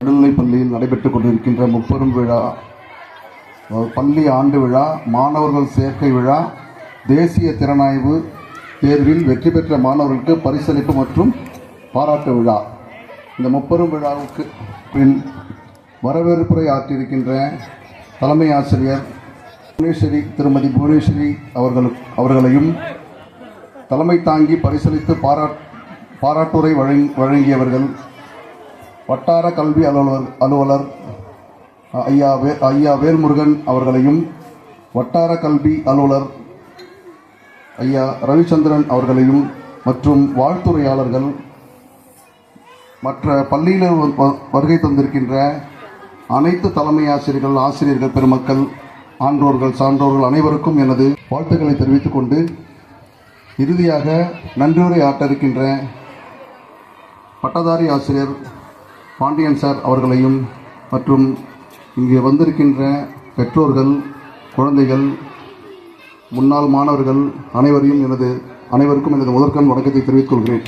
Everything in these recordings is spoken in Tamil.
நடுநிலைப் பள்ளியில் நடைபெற்றுக் கொண்டிருக்கின்ற முப்பெரும் விழா பள்ளி ஆண்டு விழா மாணவர்கள் சேர்க்கை விழா தேசிய திறனாய்வு தேர்வில் வெற்றி பெற்ற மாணவர்களுக்கு பரிசளிப்பு மற்றும் பாராட்டு விழா. இந்த முப்பெரும் விழாவுக்கு பின் வரவேற்புரை ஆற்றியிருக்கின்ற தலைமை ஆசிரியர் புவனேஸ்வரி திருமதி புவனேஸ்வரி அவர்களுக்கு அவர்களையும் தலைமை தாங்கி பரிசளித்து பாராட் பாராட்டுரை வழங்கியவர்கள் வட்டார கல்வி அலுவலர் அலுவலர் ஐயா வே ஐயா வேல்முருகன் அவர்களையும் வட்டார கல்வி அலுவலர் ஐயா ரவிச்சந்திரன் அவர்களையும் மற்றும் வாழ்த்துரையாளர்கள் மற்ற பள்ளியில் வருகை தந்திருக்கின்ற அனைத்து தலைமை ஆசிரியர்கள் ஆசிரியர்கள் பெருமக்கள் ஆன்றோர்கள் சான்றோர்கள் அனைவருக்கும் எனது வாழ்த்துக்களை தெரிவித்துக் கொண்டு இறுதியாக நன்றியுரை ஆட்ட இருக்கின்ற பட்டதாரி ஆசிரியர் பாண்டியன் சார் அவர்களையும் மற்றும் இங்கே வந்திருக்கின்ற பெற்றோர்கள் குழந்தைகள் முன்னாள் மாணவர்கள் அனைவரையும் எனது அனைவருக்கும் எனது முதற்கண் வணக்கத்தை தெரிவித்துக் கொள்கிறேன்.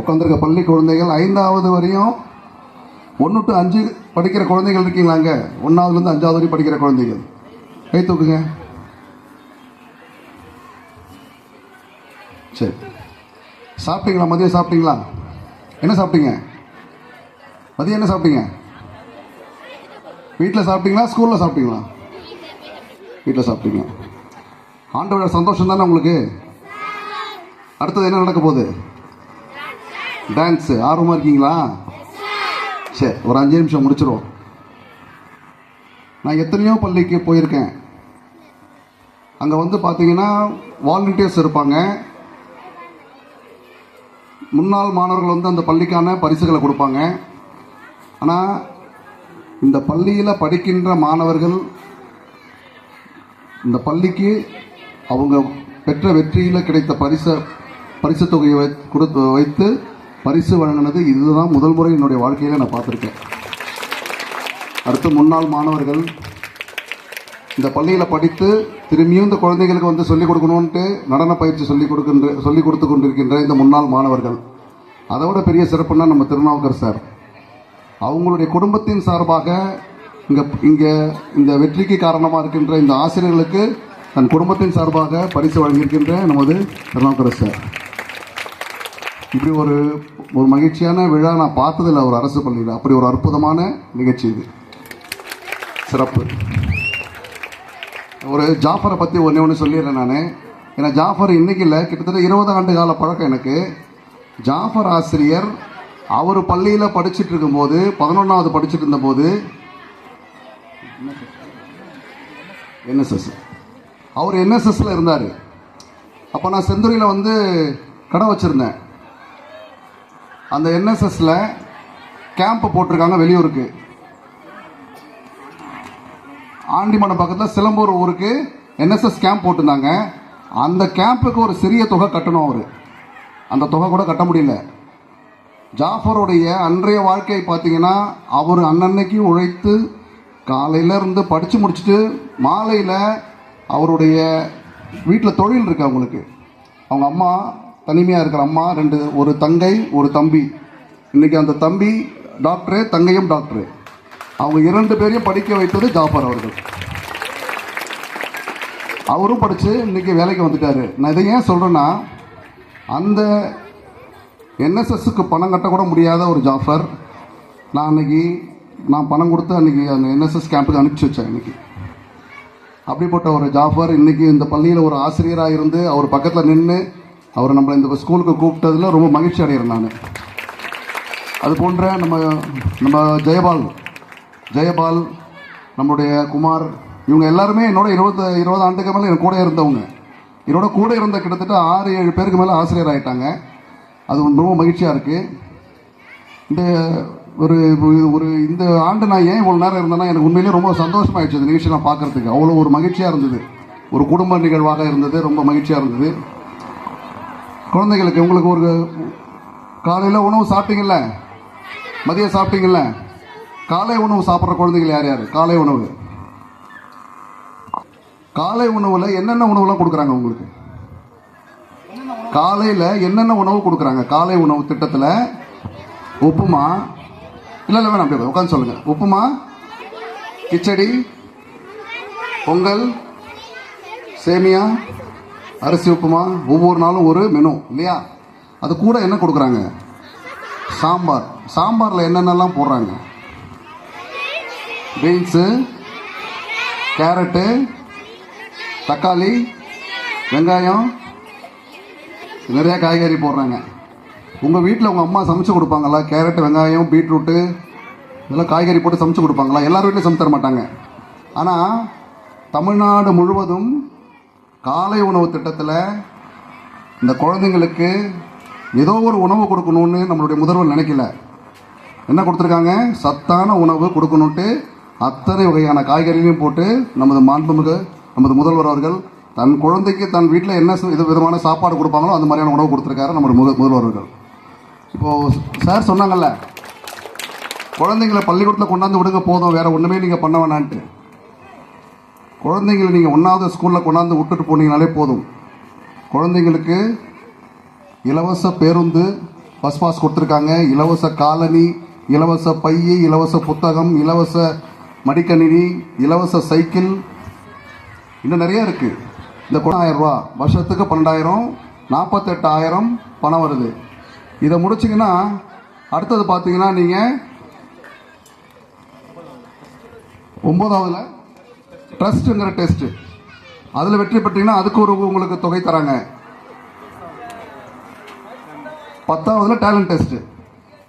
உட்காந்துருக்க பள்ளி குழந்தைகள் ஐந்தாவது வரையும் ஒன்று டு அஞ்சு படிக்கிற குழந்தைகள் இருக்கீங்களாங்க? ஒன்றாவதுலேருந்து அஞ்சாவது வரையும் படிக்கிற குழந்தைகள். கை தூக்குங்க. சரி சாப்பிட்டீங்களா? மதியம் சாப்பிட்டீங்களா? என்ன சாப்பிட்டீங்க? மதியம் என்ன சாப்பிட்டீங்க? வீட்டில் சாப்பிட்டீங்களா? ஸ்கூலில் சாப்பிட்டீங்களா? வீட்டில் சாப்பிட்டீங்க. ஆண்டோட சந்தோஷம் தானே உங்களுக்கு? அடுத்தது என்ன நடக்க போகுது? டான்ஸு. ஆர்வமாக இருக்கீங்களா? சரி ஒரு அஞ்சு நிமிஷம் முடிச்சிருவோம். நான் எத்தனையோ பள்ளிக்கு போயிருக்கேன். அங்கே வந்து பார்த்தீங்கன்னா வாலண்டியர்ஸ் இருப்பாங்க. முன்னாள் மாணவர்கள் வந்து அந்த பள்ளிக்கான பரிசுகளை கொடுப்பாங்க. ஆனால் இந்த பள்ளியில் படிக்கின்ற மாணவர்கள் இந்த பள்ளிக்கு அவங்க பெற்ற வெற்றியில் கிடைத்த பரிச பரிசு தொகையை வை கொடுத்து வைத்து பரிசு வழங்கினது இதுதான் முதல் முறை என்னுடைய வாழ்க்கையில் நான் பார்த்துருக்கேன். அடுத்து முன்னாள் மாணவர்கள் இந்த பள்ளியில் படித்து திரும்பியும் இந்த குழந்தைகளுக்கு வந்து சொல்லிக் கொடுக்கணுன்ட்டு நடன பயிற்சி சொல்லிக் கொடுக்கின்ற சொல்லிக் கொடுத்து கொண்டிருக்கின்ற இந்த முன்னாள் மாணவர்கள். அதை விட பெரிய சிறப்புன்னா நம்ம திருநாவுக்கர் சார். அவங்களுடைய குடும்பத்தின் சார்பாக இங்கே இங்கே இந்த வெற்றிக்கு காரணமாக இருக்கின்ற இந்த ஆசிரியர்களுக்கு தன் குடும்பத்தின் சார்பாக பரிசு வழங்கியிருக்கின்ற நமது திருநாவுக்கர் சார். இப்படி ஒரு ஒரு மகிழ்ச்சியான விழா நான் பார்த்ததில்ல ஒரு அரசு பள்ளியில். அப்படி ஒரு அற்புதமான நிகழ்ச்சி இது. சிறப்பு. ஒரு ஜாஃபரை பற்றி ஒன்று ஒன்று சொல்லிடுறேன் நான். ஏன்னா ஜாஃபர் இன்னைக்கு இல்லை கிட்டத்தட்ட இருபது ஆண்டு கால பழக்கம் எனக்கு. ஜாஃபர் ஆசிரியர் அவர் பள்ளியில் படிச்சுட்டு இருக்கும்போது பதினொன்றாவது படிச்சுட்டு இருந்தபோது என்எஸ்எஸ் அவர் என்எஸ்எஸ்ல இருந்தார். அப்போ நான் செந்துறையில் வந்து கடை வச்சுருந்தேன். அந்த என்எஸ்எஸ்ல கேம்ப் போட்டிருக்காங்க வெளியூருக்கு. ஆண்டிமடம் பக்கத்தில் சிலம்பூர் ஊருக்கு என்எஸ்எஸ் கேம்ப் போட்டிருந்தாங்க. அந்த கேம்புக்கு ஒரு சிறிய தொகை கட்டணும் அவர். அந்த தொகை கூட கட்ட முடியல. ஜாஃபருடைய அன்றைய வாழ்க்கையை பார்த்தீங்கன்னா அவர் அன்னன்னைக்கு உழைத்து காலையில இருந்து படித்து முடிச்சுட்டு மாலையில் அவருடைய வீட்டில் தொழில் இருக்கு அவங்களுக்கு. அவங்க அம்மா தனிமையாக இருக்கிற அம்மா ரெண்டு ஒரு தங்கை ஒரு தம்பி. இன்னைக்கு அந்த தம்பி டாக்டரு தங்கையும் டாக்டரு அவங்க இரண்டு பேரையும் படிக்க வைத்தது ஜாஃபர் அவர்கள். அவரும் படித்து இன்னைக்கு வேலைக்கு வந்துட்டாரு. நான் இதை ஏன் சொல்கிறேன்னா அந்த என்எஸ்எஸ்க்கு பணம் கட்டக்கூட முடியாத ஒரு ஜாஃபர் நான் அன்னைக்கு நான் பணம் கொடுத்து அன்னைக்கு அந்த என்எஸ்எஸ் கேம்புக்கு அனுப்பிச்சி வச்சேன் இன்னைக்கு. அப்படிப்பட்ட ஒரு ஜாஃபர் இன்னைக்கு இந்த பள்ளியில் ஒரு ஆசிரியராக இருந்து அவர் பக்கத்தில் நின்று அவர் நம்மளை இந்த ஸ்கூலுக்கு கூப்பிட்டதில் ரொம்ப மகிழ்ச்சி அடைகிறேன் நான். அது போன்ற நம்ம நம்ம ஜெயபால் ஜெயபால் நம்முடைய குமார் இவங்க எல்லாருமே என்னோட இருபது இருபது ஆண்டுக்கு மேலே என் கூட இருந்தவங்க. என்னோட கூட இருந்த கிட்டத்தட்ட ஆறு ஏழு பேருக்கு மேலே ஆசிரியர் ஆகிட்டாங்க அது ரொம்ப மகிழ்ச்சியாக இருக்குது இந்த ஒரு ஒரு இந்த ஆண்டு நான் ஏன் இவ்வளோ நேரம் இருந்தேன்னா எனக்கு உண்மையிலேயே ரொம்ப சந்தோஷமாயிடுச்சு இந்த நிகழ்ச்சி நான் அவ்வளோ ஒரு மகிழ்ச்சியாக இருந்தது. ஒரு குடும்ப நிகழ்வாக இருந்தது ரொம்ப மகிழ்ச்சியாக இருந்தது. குழந்தைகளுக்கு உங்களுக்கு ஒரு காலையில் உணவு சாப்பிட்டீங்கல்ல? மதியம் சாப்பிட்டீங்கல்ல? காலை உணவு சாப்பிட்ற குழந்தைகள் யார் யார்? காலை உணவு. காலை உணவில் என்னென்ன உணவுலாம் கொடுக்குறாங்க உங்களுக்கு? காலையில் என்னென்ன உணவு கொடுக்குறாங்க? காலை உணவு திட்டத்தில் உப்புமா இல்லை இல்லை வேணாம் அப்படியே உட்காந்து சொல்லுங்கள் உப்புமா கிச்சடி பொங்கல் சேமியா அரிசி உப்புமா ஒவ்வொரு நாளும் ஒரு மெனு இல்லையா? அது கூட என்ன கொடுக்குறாங்க? சாம்பார். சாம்பாரில் என்னென்னலாம் போடுறாங்க? பீன்ஸு கேரட்டு தக்காளி வெங்காயம் நிறைய காய்கறி போடுறாங்க. உங்கள் வீட்டில் உங்கள் அம்மா சமைச்சு கொடுப்பாங்களா? கேரட் வெங்காயம் பீட்ரூட்டு இதெல்லாம் காய்கறி போட்டு சமைச்சு கொடுப்பாங்களா? எல்லார் வீட்லையும் சமைச்சு தர மாட்டாங்க. ஆனால் தமிழ்நாடு முழுவதும் காலை உணவு திட்டத்தில் இந்த குழந்தைங்களுக்கு ஏதோ ஒரு உணவு கொடுக்கணும்னு நம்மளுடைய முதல்வர் நினைக்கல. என்ன கொடுத்துருக்காங்க? சத்தான உணவு கொடுக்கணுன்ட்டு அத்தனை வகையான காய்கறிகளையும் போட்டு நமது மாண்புமிகு நமது முதல்வர் அவர்கள் தன் குழந்தைக்கு தன் வீட்டில் என்ன வித இது விதமான சாப்பாடு கொடுப்பாங்களோ அந்த மாதிரியான உணவு கொடுத்துருக்காரு நம்ம முத முதல்வர்கள் இப்போது சார் சொன்னாங்கல்ல குழந்தைங்களை பள்ளிக்கூடத்தில் கொண்டாந்து விடுங்க போதும் வேறு ஒன்றுமே நீங்கள் பண்ண வேணான்ட்டு. குழந்தைங்களை நீங்கள் ஒன்றாவது ஸ்கூலில் கொண்டாந்து விட்டுட்டு போனீங்கனாலே போதும். குழந்தைங்களுக்கு இலவச பேருந்து பஸ் பாஸ் கொடுத்துருக்காங்க. இலவச காலனி இலவச பைய இலவச புத்தகம் இலவச மடிக்கணினி இலவச சைக்கிள் இன்னும் நிறைய இருக்குது இந்த ஆயிரம் ரூபா. வருஷத்துக்கு பன்னெண்டாயிரம் நாற்பத்தெட்டாயிரம் பணம் வருது. இதை முடிச்சிங்கன்னா அடுத்தது பார்த்தீங்கன்னா நீங்கள் ஒம்பதாவதில் ட்ரஸ்ட்டுங்கிற டெஸ்ட்டு அதில் வெற்றி பெற்றீங்கன்னா அதுக்கு ஒரு உங்களுக்கு தொகை தராங்க. பத்தாவதுல டேலண்ட் டெஸ்ட்டு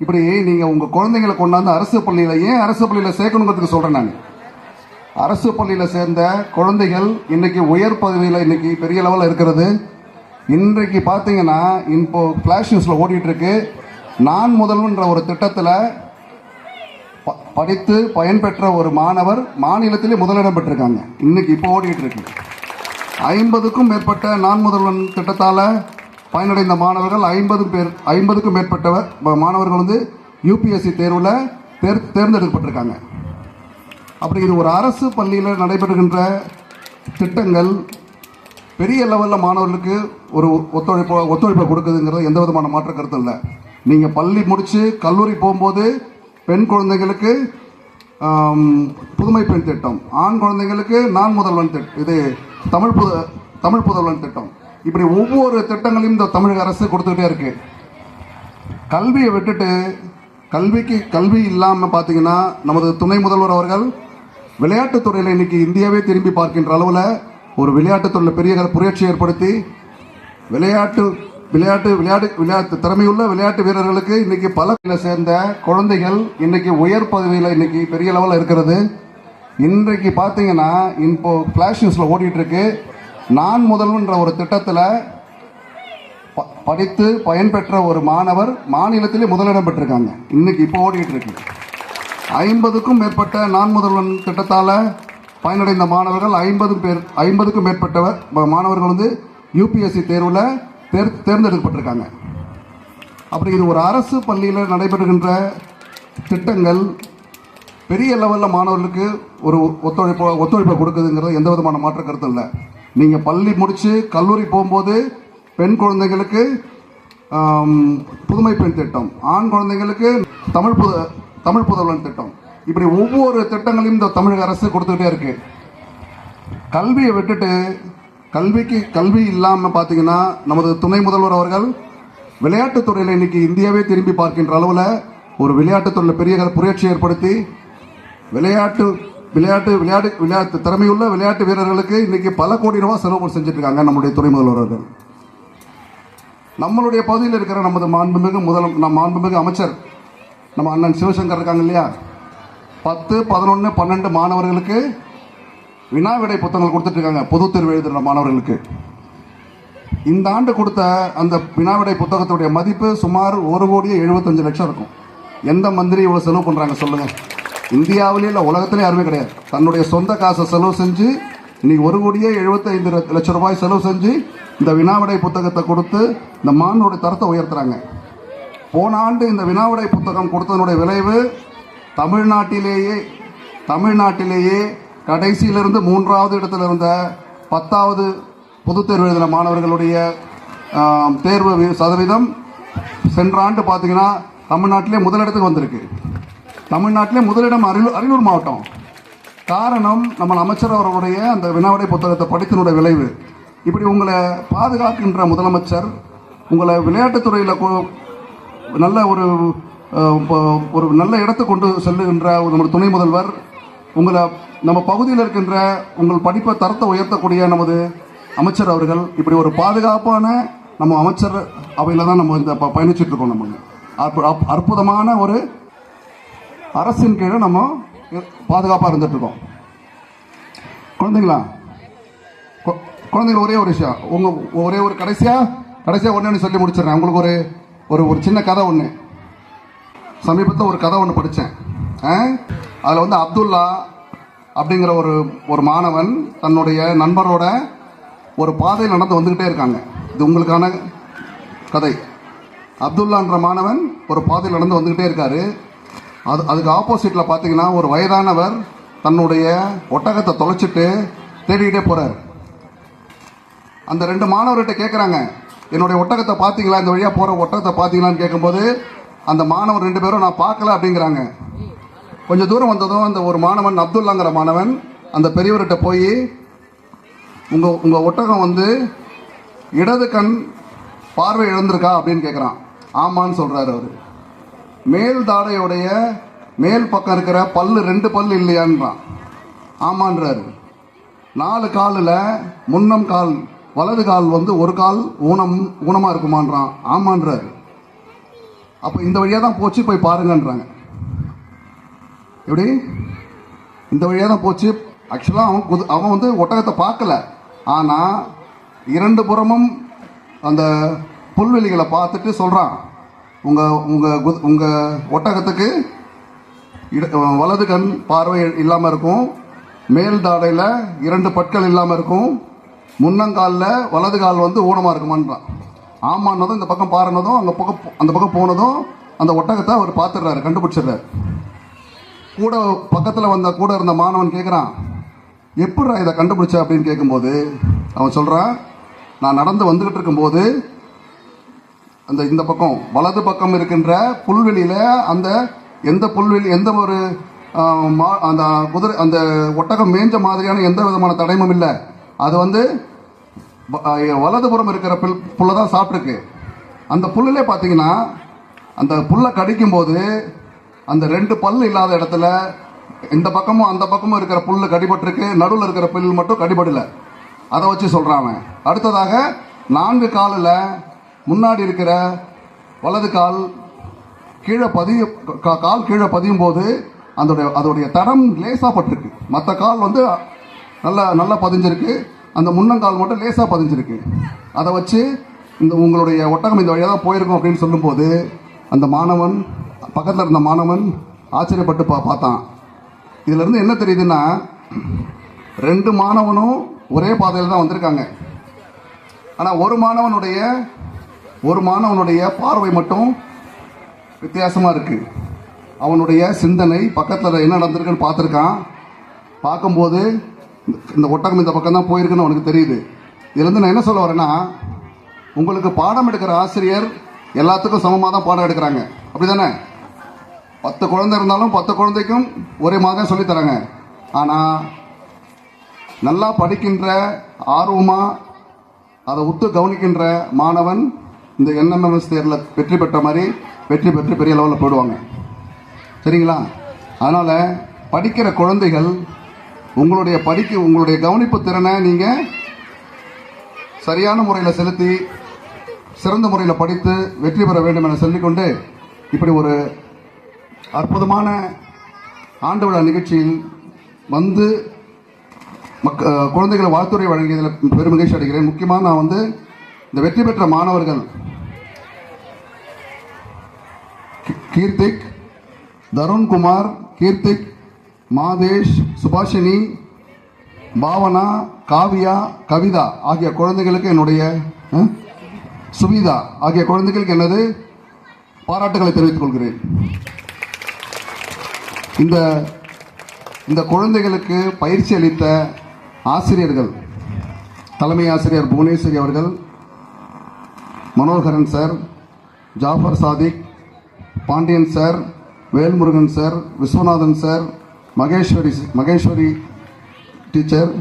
இப்படி நீங்கள் உங்கள் குழந்தைங்களை கொண்டாந்து அரசு பள்ளியில் ஏன் அரசு பள்ளியில் சேர்க்கணுங்கிறதுக்கு சொல்கிறேன் நான். அரசு பள்ளியில் சேர்ந்த குழந்தைகள் இன்னைக்கு உயர் பதவியில் இன்னைக்கு பெரிய லெவலில் இருக்கிறது. இன்றைக்கு பார்த்தீங்கன்னா இப்போ ஃப்ளாஷ் நியூஸில் ஓடிட்டு இருக்கு நான் முதல்வன்ற ஒரு திட்டத்தில் ப- படித்து பயன்பெற்ற ஒரு மாணவர் மாநிலத்திலே முதலிடம் பெற்றிருக்காங்க. இன்னைக்கு இப்போ ஓடிட்டு இருக்கு ஐம்பதுக்கும் மேற்பட்ட நான் முதல்வன் திட்டத்தால் பயனடைந்த மாணவர்கள் ஐம்பது பேர் ஐம்பதுக்கும் மேற்பட்டவர் மாணவர்கள் வந்து யூபிஎஸ்சி தேர்வில் தேர் தேர்ந்தெடுக்கப்பட்டிருக்காங்க. அப்படி இது ஒரு அரசு பள்ளியில் நடைபெறுகின்ற திட்டங்கள் பெரிய லெவலில் மாணவர்களுக்கு ஒரு ஒத்துழைப்பு ஒத்துழைப்பை கொடுக்குதுங்கிறது எந்த விதமான மாற்ற கருத்தும் இல்லை. நீங்கள் பள்ளி முடித்து கல்லூரி போகும்போது பெண் குழந்தைகளுக்கு புதுமை பெண் திட்டம் ஆண் குழந்தைங்களுக்கு நான் முதல்வன் திட்டம் இது தமிழ் புத தமிழ் புதல்வன் திட்டம். இப்படி ஒவ்வொரு திட்டங்களையும் இந்த தமிழக அரசு கொடுத்துக்கிட்டே இருக்கு. கல்வியை விட்டுட்டு கல்விக்கு கல்வி இல்லாமல் பார்த்தீங்கன்னா நமது துணை முதல்வர் அவர்கள் விளையாட்டுத் துறையில் இன்னைக்கு இந்தியாவே திரும்பி பார்க்கின்ற அளவில் ஒரு விளையாட்டுத் துறையில் பெரிய புரட்சி ஏற்படுத்தி விளையாட்டு விளையாட்டு விளையாட்டு விளையாட்டு திறமையுள்ள விளையாட்டு வீரர்களுக்கு இன்னைக்கு பல சேர்ந்த குழந்தைகள் இன்னைக்கு உயர் பதவியில் இன்னைக்கு பெரிய லெவலில் இருக்கிறது. இன்றைக்கு பார்த்தீங்கன்னா இப்போ ஃப்ளாஷ் நியூஸில் ஓடிட்டு இருக்கு. நான் முதல்வன்ற ஒரு திட்டத்தில் ப- படித்து பயன்பெற்ற ஒரு மாணவர் மாநிலத்திலே முதலிடம் பெற்றிருக்காங்க. இன்னைக்கு இப்போ ஓடிட்டு இருக்கு. ஐம்பதுக்கும் மேற்பட்ட நான் முதல்வன் திட்டத்தால் பயனடைந்த மாணவர்கள் ஐம்பது பேர் ஐம்பதுக்கும் மேற்பட்டவர் மாணவர்கள் வந்து யூபிஎஸ்சி தேர்வில் தேர் தேர்ந்தெடுக்கப்பட்டிருக்காங்க. அப்படி இது ஒரு அரசு பள்ளியில் நடைபெறுகின்ற திட்டங்கள் பெரிய லெவலில் மாணவர்களுக்கு ஒரு ஒத்துழைப்பு ஒத்துழைப்பை கொடுக்குதுங்கிறது எந்த விதமான மாற்று கருத்தும் இல்லை. நீங்கள் பள்ளி முடித்து கல்லூரி போகும்போது பெண் குழந்தைகளுக்கு புதுமை பெண் திட்டம் ஆண் குழந்தைங்களுக்கு தமிழ் புத தமிழ் புதல்வன் திட்டம். இப்படி ஒவ்வொரு திட்டங்களையும் இந்த தமிழக அரசு கொடுத்துக்கிட்டே இருக்கு. கல்வியை விட்டுட்டு கல்விக்கு கல்வி இல்லாமல் பார்த்தீங்கன்னா நமது துணை முதல்வர் அவர்கள் விளையாட்டுத் துறையில் இன்னைக்கு இந்தியாவே திரும்பி பார்க்கின்ற அளவில் ஒரு விளையாட்டுத் துறையில் பெரிய புரட்சி ஏற்படுத்தி விளையாட்டு விளையாட்டு விளையாட்டு விளையாட்டு திறமையுள்ள விளையாட்டு வீரர்களுக்கு இன்னைக்கு பல கோடி ரூபாய் செலவு செஞ்சுட்டு இருக்காங்க நம்முடைய துணை முதல்வர்கள். நம்மளுடைய பகுதியில் இருக்கிற நமது மாண்புமிகு முதல் நம் மாண்புமிகு அமைச்சர் நம்ம அண்ணன் சிவசங்கர் இருக்காங்க இல்லையா? பத்து பதினொன்று பன்னெண்டு மாணவர்களுக்கு வினா விடை புத்தகங்கள் கொடுத்துட்டு இருக்காங்க பொதுத் தேர்வு எழுதுகிற மாணவர்களுக்கு. இந்த ஆண்டு கொடுத்த அந்த வினா விடை புத்தகத்துடைய மதிப்பு சுமார் ஒரு கோடியே எழுபத்தஞ்சு லட்சம் இருக்கும். எந்த மந்திரி இவ்வளோ செலவு பண்ணுறாங்க சொல்லுங்கள் இந்தியாவிலே இல்லை உலகத்திலே யாருமே கிடையாது. தன்னுடைய சொந்த காசை செலவு செஞ்சு இன்னைக்கு ஒரு கோடியே எழுபத்தைந்து லட்சம் ரூபாய் செலவு செஞ்சு இந்த வினாவிடை புத்தகத்தை கொடுத்து இந்த மாணவருடைய தரத்தை உயர்த்துறாங்க. போன ஆண்டு இந்த வினாவிடை புத்தகம் கொடுத்ததனுடைய விளைவு தமிழ்நாட்டிலேயே தமிழ்நாட்டிலேயே கடைசியிலிருந்து மூன்றாவது இடத்துல இருந்த பத்தாவது பொதுத் தேர்வு எழுதின மாணவர்களுடைய தேர்வு சதவீதம் சென்ற ஆண்டு பார்த்தீங்கன்னா தமிழ்நாட்டிலே முதலிடத்துக்கு வந்திருக்கு. தமிழ்நாட்டிலே முதலிடம் அரியலூர் அரியலூர் மாவட்டம். காரணம் நம்ம அமைச்சர் அவர்களுடைய அந்த வினாவிடை புத்தகத்தை படித்தனுடைய விளைவு. இப்படி உங்களை பாதுகாக்கின்ற முதலமைச்சர் உங்களை விளையாட்டுத்துறையில் நல்ல ஒரு ஒரு நல்ல இடத்தை கொண்டு செல்லுகின்ற ஒரு நம்ம துணை முதல்வர் உங்களை நம்ம பகுதியில் இருக்கின்ற உங்கள் படிப்பை தரத்தை உயர்த்தக்கூடிய நமது அமைச்சர் அவர்கள் இப்படி ஒரு பாதுகாப்பான நம்ம அமைச்சர் அவையில் தான் நம்ம இந்த ப- பயணிச்சுட்டு இருக்கோம் நம்ம. அப்- அற்புதமான ஒரு அரசின் கீழே நம்ம பாதுகாப்பாக இருந்துட்டுருக்கோம் குழந்தைங்களா? குழந்தைங்க ஒரே ஒரு விஷயம். உங்கள் ஒரே ஒரு கடைசியாக கடைசியாக ஒன்று சொல்லி முடிச்சிடுறேன். உங்களுக்கு ஒரு ஒரு ஒரு சின்ன கதை ஒன்று சமீபத்தில் ஒரு கதை ஒன்று படித்தேன் அதில் வந்து அப்துல்லா அப்படிங்கிற ஒரு ஒரு மாணவன் தன்னுடைய நண்பரோட ஒரு பாதையில் நடந்து வந்துக்கிட்டே இருக்காங்க. இது உங்களுக்கான கதை. அப்துல்லான்ற மாணவன் ஒரு பாதையில் நடந்து வந்துக்கிட்டே இருக்காரு. அது அதுக்கு ஆப்போசிட்டில் பார்த்தீங்கன்னா ஒரு வயதானவர் தன்னுடைய ஒட்டகத்தை தொலைச்சிட்டு தேடிக்கிட்டே போகிறார் அந்த ரெண்டு மாணவர்கிட்ட கேட்குறாங்க என்னுடைய ஒட்டகத்தை பார்த்தீங்களா இந்த வழியாக போகிற ஒட்டகத்தை பார்த்தீங்களான்னு கேட்கும்போது அந்த மாணவர் ரெண்டு பேரும் நான் பார்க்கல அப்படிங்கிறாங்க. கொஞ்சம் தூரம் வந்ததும் அந்த ஒரு மாணவன் அப்துல்லாங்கிற மாணவன் அந்த பெரியவர்கிட்ட போய் உங்கள் உங்கள் ஒட்டகம் வந்து இடது கண் பார்வை இழந்திருக்கா? அப்படின்னு கேட்குறான் ஆமான்னு சொல்கிறாரு அவர். மேல் தாடையுடைய மேல் பக்கம் இருக்கிற பல்லு ரெண்டு பல்லு இல்லையான்றான் ஆமான்றாரு. நாலு காலில் முன்னம் கால் வலது கால் வந்து ஒரு கால் ஊனம் ஊனமாக இருக்குமான்றான் ஆமான்றாரு. அப்போ இந்த வழியாக தான் போச்சு போய் பாருங்கன்றாங்க. எப்படி? இந்த வழியாக தான் போச்சு. ஆக்சுவலாக அவன் குது அவன் வந்து ஒட்டகத்தை பார்க்கல. ஆனால் இரண்டு புறமும் அந்த புல்வெளிகளை பார்த்துட்டு சொல்கிறான் உங்கள் உங்கள் குத் உங்கள் ஒட்டகத்துக்கு இட வலது கண் பார்வை இல்லாமல் இருக்கும். மேல் தாடையில் இரண்டு பற்கள் இல்லாமல் இருக்கும். முன்னங்காலில் வலது கால் வந்து ஊனமாக இருக்குமான்றான் ஆமான்னதும் இந்த பக்கம் பாருனதும் அங்கே பக்கம் அந்த பக்கம் போனதும் அந்த ஒட்டகத்தை அவர் பார்த்துடுறாரு கண்டுபிடிச்சிடுறாரு. கூட பக்கத்தில் வந்த கூட இருந்த மாணவன் கேட்குறான் எப்படிடா இதை கண்டுபிடிச்ச? அப்படின்னு கேட்கும்போது அவன் சொல்கிறான் நான் நடந்து வந்துக்கிட்டு இருக்கும்போது அந்த இந்த பக்கம் வலது பக்கம் இருக்கின்ற புல்வெளியில் அந்த எந்த புல்வெளி எந்த ஒரு மா- அந்த குதிரை அந்த ஒட்டகம் மேஞ்ச மாதிரியான எந்த விதமான தடைமும் இல்லை. அது வந்து வலதுபுறம் இருக்கிற புல் புல்லை தான் சாப்பிட்ருக்கு அந்த புல்லிலே பார்த்தீங்கன்னா அந்த புல்லை கடிக்கும்போது அந்த ரெண்டு பல் இல்லாத இடத்துல இந்த பக்கமும் அந்த பக்கமும் இருக்கிற புல்லு கடிபட்டிருக்கு நடுவில் இருக்கிற புல் மட்டும் கடிபடலை. அதை வச்சு சொல்கிறான் அடுத்ததாக நான்கு காலில் முன்னாடி இருக்கிற வலது கால் கீழே பதிய கால் கீழே பதியும் போது அதோடைய அதோடைய தடம் லேசாக பட்டிருக்கு மற்ற கால் வந்து நல்லா நல்லா பதிஞ்சிருக்கு. அந்த முன்னங்கால் மட்டும் லேசாக பதிஞ்சிருக்கு. அதை வச்சு இந்த உங்களுடைய ஒட்டகம் இந்த வழியாக தான் போயிருக்கும் அப்படின்னு சொல்லும்போது அந்த மாணவன் பக்கத்தில் இருந்த மாணவன் ஆச்சரியப்பட்டு பா பார்த்தான். இதிலிருந்து என்ன தெரியுதுன்னா ரெண்டு மாணவனும் ஒரே பாதையில் தான் வந்திருக்காங்க. ஆனால் ஒரு மாணவனுடைய ஒரு மாணவனுடைய பார்வை மட்டும் வித்தியாசமாக இருக்கு. அவனுடைய சிந்தனை பக்கத்தில் என்ன நடந்திருக்குன்னு பார்த்துருக்கான். பார்க்கும்போது இந்த ஒட்டகம் இந்த பக்கம் தான் போயிருக்குன்னு அவனுக்கு தெரியுது. இதுலேருந்து நான் என்ன சொல்ல வரேன்னா உங்களுக்கு பாடம் எடுக்கிற ஆசிரியர் எல்லாத்துக்கும் சமமாக தான் பாடம் எடுக்கிறாங்க. அப்படி தானே பத்து குழந்தை இருந்தாலும் பத்து குழந்தைக்கும் ஒரே மாதிரி தான் சொல்லித் தராங்க. ஆனால் நல்லா படிக்கின்ற ஆர்வமாக அதை உத்து கவனிக்கின்ற மாணவன் இந்த என்எம்எம்எஸ் தேர்வில் வெற்றி பெற்ற மாதிரி வெற்றி பெற்று பெரிய லெவலில் போயிடுவாங்க சரிங்களா? அதனால் படிக்கிற குழந்தைகள் உங்களுடைய படிக்க உங்களுடைய கவனிப்பு திறனை நீங்கள் சரியான முறையில் செலுத்தி சிறந்த முறையில் படித்து வெற்றி பெற வேண்டும் என சொல்லிக்கொண்டு இப்படி ஒரு அற்புதமான ஆண்டு விழா நிகழ்ச்சியில் வந்து மக்க குழந்தைகளை வாழ்த்துறை வழங்கியதில் பெரும் மகிழ்ச்சி அடைகிறேன். முக்கியமாக நான் வந்து இந்த வெற்றி பெற்ற மாணவர்கள் கீர்த்திக் தருண்குமார் கீர்த்திக் மாதேஷ் சுபாஷினி பாவனா காவியா கவிதா ஆகிய குழந்தைகளுக்கு என்னுடைய சுமிதா சுவிதா ஆகிய குழந்தைகளுக்கு எனது பாராட்டுகளை தெரிவித்துக் கொள்கிறேன். இந்த இந்த குழந்தைகளுக்கு பயிற்சி அளித்த ஆசிரியர்கள் தலைமை ஆசிரியர் புவனேஸ்வரி அவர்கள் Manoharan sir Jafar Sadiq Pandian sir Velmurugan sir Viswanathan sir Maheswari Maheswari teacher.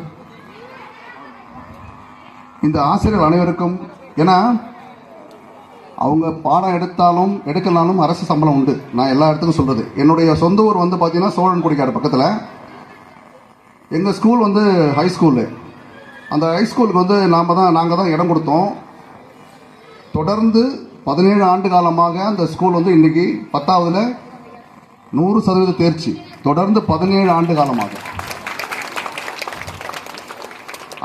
இந்த ஆசிரியர் அனைவருக்கும் ஏன்னா அவங்க பாடம் எடுத்தாலும் எடுக்கலாலும் அரசு சம்பளம் உண்டு. நான் எல்லா இடத்துக்கும் சொல்கிறது என்னுடைய சொந்த ஊர் வந்து பார்த்தீங்கன்னா சோழன் குடிக்காடு பக்கத்தில். எங்கள் ஸ்கூல் வந்து ஹை ஸ்கூலு அந்த ஹை ஸ்கூலுக்கு வந்து நாம் தான் நாங்கள் தான் இடம் கொடுத்தோம். தொடர்ந்து பதினேழு ஆண்டு காலமாக அந்த ஸ்கூல் வந்து இன்னைக்கு பத்தாவதுல நூறு சதவீத தேர்ச்சி. தொடர்ந்து பதினேழு ஆண்டு காலமாக.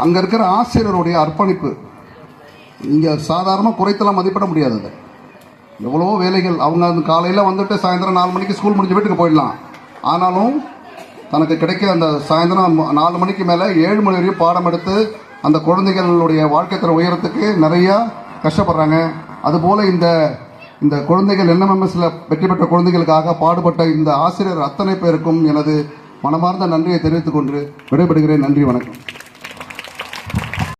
அங்க இருக்கிற ஆசிரியருடைய அர்ப்பணிப்பு இங்க சாதாரணமாக குறைத்தெல்லாம் மதிப்பிட முடியாது அது. எவ்வளவோ வேலைகள் அவங்க அந்த காலையில் வந்துட்டு சாயந்தரம் நாலு மணிக்கு ஸ்கூல் முடிஞ்ச வீட்டுக்கு போயிடலாம். ஆனாலும் தனக்கு கிடைக்கிற அந்த சாயந்தரம் நாலு மணிக்கு மேலே ஏழு மணி வரையும் பாடம் எடுத்து அந்த குழந்தைகளுடைய வாழ்க்கை தர உயரத்துக்கு நிறையா கஷ்டப்படுறாங்க. அதுபோல் இந்த இந்த குழந்தைகள் என்எம்எம்எஸ்ல வெற்றி பெற்ற குழந்தைகளுக்காக பாடுபட்ட இந்த ஆசிரியர் அத்தனை பேருக்கும் எனது மனமார்ந்த நன்றியை தெரிவித்துக் கொண்டு விடைபெறுகிறேன். நன்றி வணக்கம்.